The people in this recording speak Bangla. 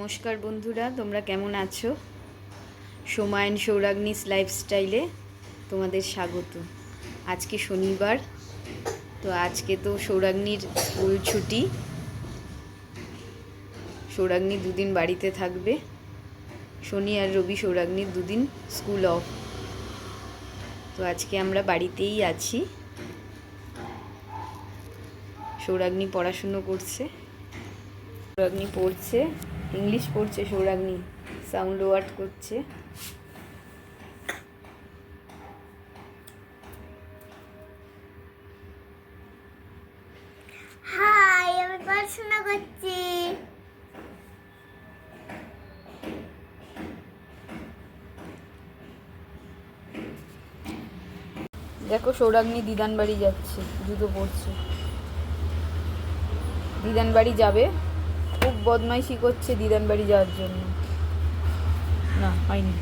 নমস্কার বন্ধুরা, তোমরা কেমন আছো? সোমায়ন সৌরাগ্নিস লাইফস্টাইলে তোমাদের স্বাগত। আজকে শনিবার, তো আজকে তো সৌরাগ্নির স্কুল ছুটি। সৌরাগ্নি দুদিন বাড়িতে থাকবে। শনি আর রবি সৌরাগ্নির দুদিন স্কুল অফ তো আজকে আমরা বাড়িতেই আছি। সৌরাগ্নি পড়াশুনো করছে। সৌরাগ্নি পড়ছে। ইংলিশ পড়ছে সৌরাগ্নি সাউন্ড ওয়ার্ড করছে। হাই আমি পড়াশোনা করছি। দেখো সৌরাগ্নি দিদান বাড়ি যাচ্ছে জুতো পরছে। দিদান বাড়ি যাবে। খুব বদমাইশি করছে দিদান বাড়ি যাওয়ার জন্য। না হয়নি।